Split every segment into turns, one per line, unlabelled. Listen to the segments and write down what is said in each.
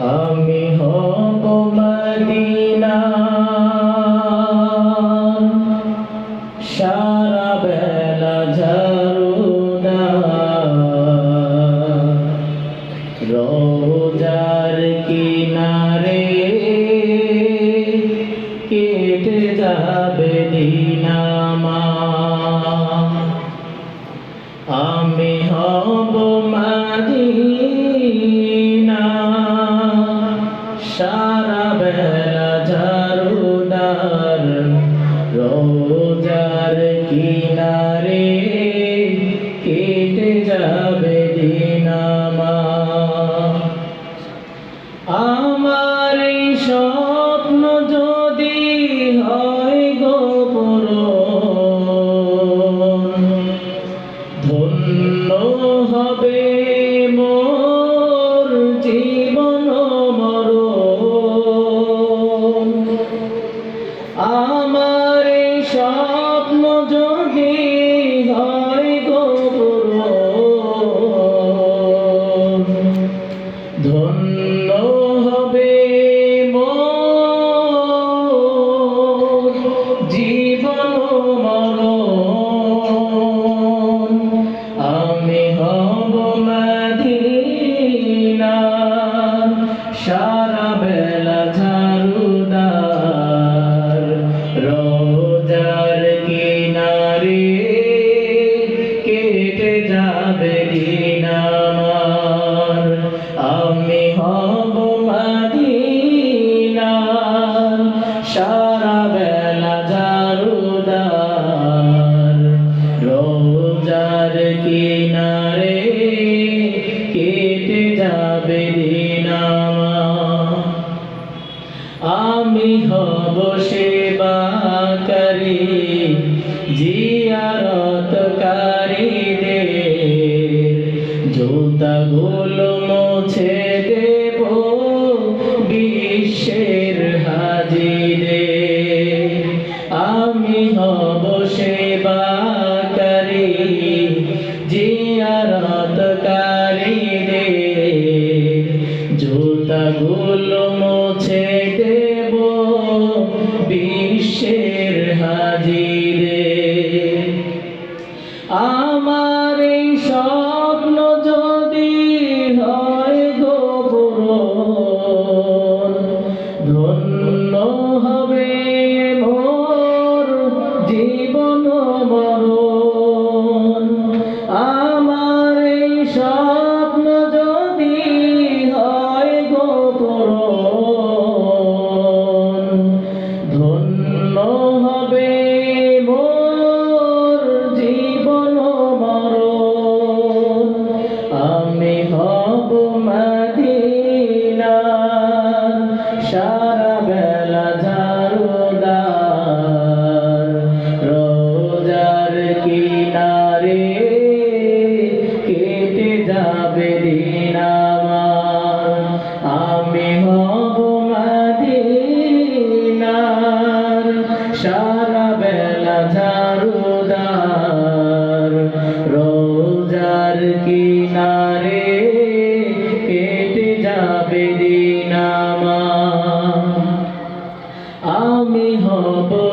আমি হব মদিনা। সারা বেলা যা রোজার কিনারে কেটে যাবে দিনামা আমার। এই স্বপ্ন যদি হয় গোপর ধন্য হবে মোর জীবন মর আমার স্বপ্ন যদি হয় গোপুর ধন্য হবে কিনারে কেটে যাবে আমি হব সেবাকারী জিয়ারতকারী দে জুতাগুলো মোছে noches. আমি হব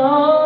Oh.